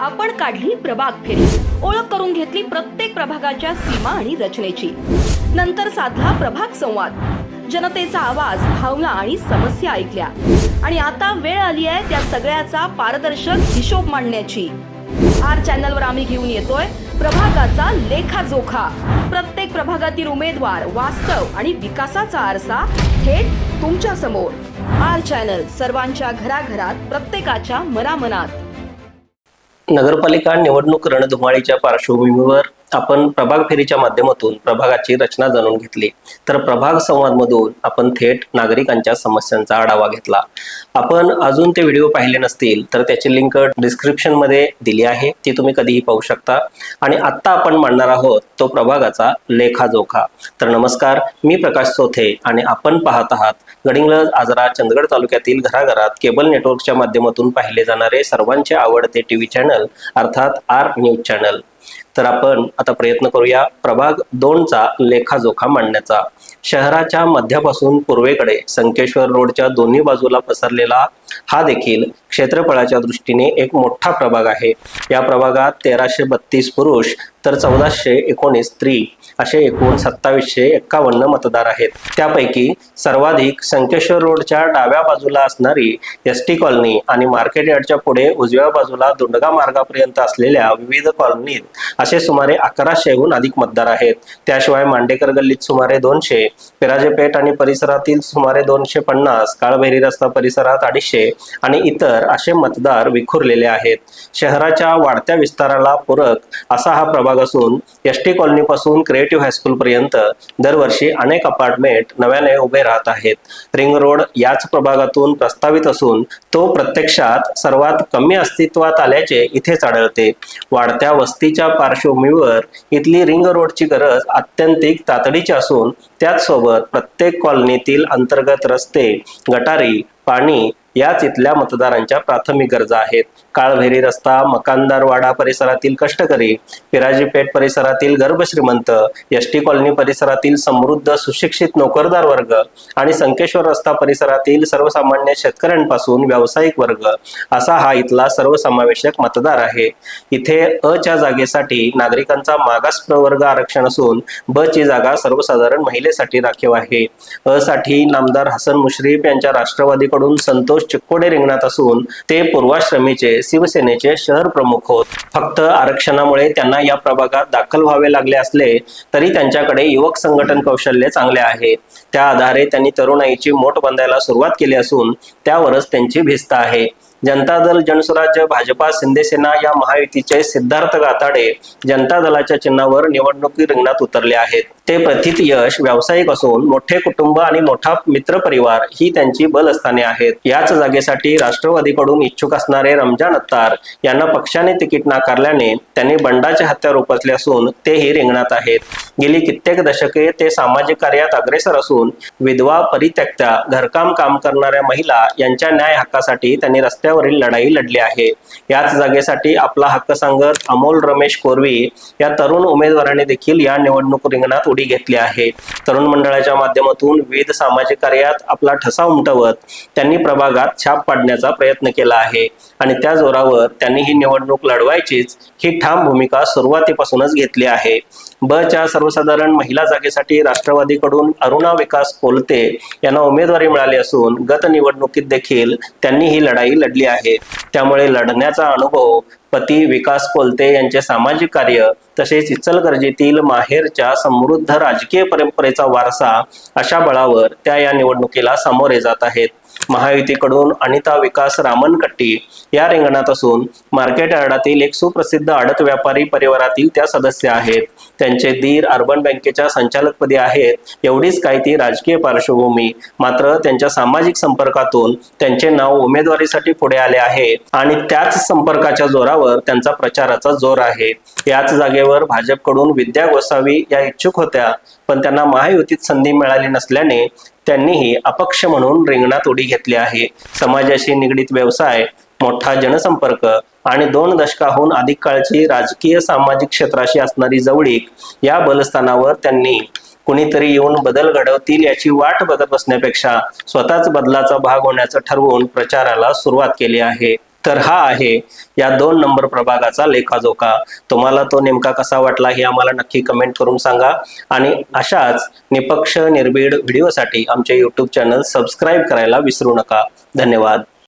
आपण काढली प्रभाग फेरी. ओळख करून घेतली प्रत्येक प्रभागाच्या सीमा आणि रचनेची. नंतर साधला प्रभाग संवाद. जनतेचा आवाज भावना आणि समस्या ऐकल्या. आणि आता वेळ आली आहे त्या सगळ्याचा पारदर्शक हिशोब मांडण्याची. आर चॅनलवर आम्ही घेऊन येतोय प्रभागाचा लेखाजोखा. प्रत्येक प्रभागातील उमेदवार वास्तव आणि विकासाचा आरसा थेट तुमच्यासमोर. आर चॅनल सर्वांच्या घराघरात प्रत्येकाच्या मनामनात. नगरपालिका निवडणूक रणधुमाळीच्या पार्श्वभूमीवर आपण प्रभाग फेरीच्या माध्यमातून प्रभागाची रचना जाणून घेतली. तर प्रभाग संवाद मधून आपण थेट नागरिकांच्या समस्यांचा आढावा घेतला. आपण अजून ते व्हिडिओ पाहिले नसतील तर त्याची लिंक डिस्क्रिप्शनमध्ये दिली आहे. ती तुम्ही कधीही पाहू शकता. आणि आत्ता आपण मांडणार आहोत तो प्रभागाचा लेखाजोखा. तर नमस्कार मी प्रकाश चोथे आणि आपण पाहत आहात गडिंगलज आजरा चंदगड तालुक्यातील घराघरात केबल नेटवर्कच्या माध्यमातून पाहिले जाणारे सर्वांचे आवडते टीव्ही चॅनल अर्थात आर न्यूज चॅनल. तर आपण आता प्रयत्न करूया प्रभाग दोनचा लेखाजोखा मांडण्याचा. शहराच्या मध्यापासून पूर्वेकडे संकेश्वर रोडच्या दोन्ही बाजूला पसरलेला हा देखील क्षेत्रफळाच्या दृष्टीने एक मोठा प्रभाग आहे. या प्रभागात तेराशे बत्तीस पुरुष तर चौदाशे एकोणीस स्त्री असे एकूण सत्तावीसशे एक्कावन्न मतदार आहेत. त्यापैकी सर्वाधिक संकेश्वर रोडच्या डाव्या बाजूला असणारी एस टी कॉलनी आणि मार्केट यार्डच्या पुढे उजव्या बाजूला दुंडगा मार्गापर्यंत असलेल्या विविध कॉलनीत असे सुमारे अकराशेहून अधिक मतदार आहेत. त्याशिवाय मांडेकर गल्लीत सुमारे दोनशे पिराजेपेठ आणि परिसरातील सुमारे दोनशे पन्नास काळभैरी रस्ता परिसरात अडीचशे आणि इतर असे मतदार विखुरलेले आहेत. शहराच्या वाढत्या विस्ताराला पूरक असा हा प्रभाग असून एस टी कॉलनी पासून क्रिएटिव्ह हायस्कूल पर्यंत दरवर्षी अनेक अपार्टमेंट नव्याने उभे राहत आहेत. रिंग रोड याच प्रभागातून प्रस्तावित असून तो प्रत्यक्षात सर्वात कमी अस्तित्वात आल्याचे इथेच आढळते. वाढत्या वस्तीच्या पार्श्वभूमीवर इथली रिंग रोडची गरज अत्यंतिक तातडीची असून त्याचसोबत प्रत्येक कॉलनीतील अंतर्गत रस्ते गटारी पाणी याच इथल्या मतदारांच्या प्राथमिक गरजा आहेत. काळभैरी रस्ता मकानदारवाडा परिसरातील कष्टकरी पिराजीपेठ परिसरातील गर्भश्रीमंत एस टी कॉलनी परिसरातील समृद्ध सुशिक्षित नोकरदार वर्ग आणि संकेश्वर रस्ता परिसरातील सर्वसामान्य शेतकऱ्यांपासून व्यावसायिक वर्ग असा हा इथला सर्वसमावेशक मतदार आहे. इथे अ च्या जागेसाठी नागरिकांचा मागास प्रवर्ग आरक्षण असून ब ची जागा सर्वसाधारण महिलेसाठी राखीव आहे. अ साठी नामदार हसन मुश्रीफ यांच्या राष्ट्रवादीकडून संतोष चिक्कोडे रिंगणात असून ते पूर्वाश्रमीचे शिवसेनेचे शहर प्रमुख होत. फक्त आरक्षणामुळे त्यांना या प्रभागात दाखल व्हावे लागले असले तरी त्यांच्याकडे युवक संघटन कौशल्य चांगले आहे. त्या आधारे त्यांनी तरुणाईची मोठ बांधायला सुरुवात केली असून त्यावरच त्यांची भिस्त आहे. जनता दल जनस्वराज्य भाजपा शिंदेसेना या महायुतीचे सिद्धार्थ गाताडे जनता दलाच्या चिन्हावर निवडणुकी रिंगणात उतरले आहेत. ते प्रथित यश व्यावसायिक असून मोठे कुटुंब आणि मोठा मित्र परिवार ही त्यांची बलस्थाने आहेत. याच जागेसाठी राष्ट्रवादीकडून इच्छुक असणारे रमजान अत्तार यांना पक्षाने तिकीट नाकारल्याने त्यांनी बंडाचे हत्यार उपसले असून तेही रिंगणात आहेत. गेली कित्येक दशके ते सामाजिक कार्यात अग्रेसर असून विधवा परित्यक्त्या घरकाम काम करणाऱ्या महिला यांच्या न्याय हक्कासाठी त्यांनी रस्त्यावरील लढाई लढली आहे. याच जागेसाठी आपला हक्क सांगत अमोल रमेश कोरवी या तरुण उमेदवाराने देखील या निवडणूक रिंगणात उडी घेतली आहे. तरुण मंडळाच्या माध्यमातून विविध सामाजिक कार्यात आपला ठसा उमटवत त्यांनी प्रभागात छाप पाडण्याचा प्रयत्न केला आहे. आणि त्या जोरावर त्यांनी ही निवडणूक लढवायचीच ही ठाम भूमिका सुरुवातीपासूनच घेतली आहे. ब च्या सर्वसाधारण महिला जागेसाठी राष्ट्रवादीकडून अरुणा विकास कोलते यांना उमेदवारी मिळाली असून गत निवडणुकीत देखील त्यांनी ही लढाई लढली आहे. त्यामुळे लढण्याचा अनुभव पती विकास कोलते यांचे सामाजिक कार्य तसेच इचलकरंजीतील माहेरच्या समृद्ध राजकीय परंपरेचा वारसा अशा बळावर त्या या निवडणुकीला सामोरे जात आहेत. महायुतीकडून अनिता विकास रामनकट्टी या रिंगणात असून मार्केट यार्डातील एक सुप्रसिद्ध आडत व्यापारी परिवारातील त्या सदस्य आहेत. त्यांचे दीर अर्बन बँकेच्या संचालकपदी आहेत. एवढीच काही ती राजकीय पार्श्वभूमी. मात्र त्यांच्या सामाजिक संपर्कातून त्यांचे नाव उमेदवारीसाठी पुढे आले आहे आणि त्याच संपर्काच्या जोरावर त्यांचा प्रचाराचा जोर आहे. याच जागेवर भाजपकडून विद्या गोसावी या इच्छुक होत्या पण त्यांना महायुतीत संधी मिळाली नसल्याने त्यांनीही अपक्ष म्हणून रिंगणात उडी घेतली आहे. समाजाशी निगडीत व्यवसाय मोठा जनसंपर्क आणि दोन दशकाहून अधिक काळची राजकीय सामाजिक क्षेत्राशी असणारी जवळीक या बलस्थानावर त्यांनी कुणीतरी येऊन बदल घडवतील याची वाट बघत बसण्यापेक्षा स्वतःच बदलाचा भाग होण्याचं ठरवून प्रचाराला सुरुवात केली आहे. तर हा आहे या दोन नंबर प्रभागाचा लेखाजोखा. तुम्हाला तो नेमका कसा वाटला हे आम्हाला नक्की कमेंट करून सांगा. आणि अशाच निपक्ष निर्भीड व्हिडिओसाठी आमचे यूट्यूब चॅनल सबस्क्राईब करायला विसरू नका. धन्यवाद.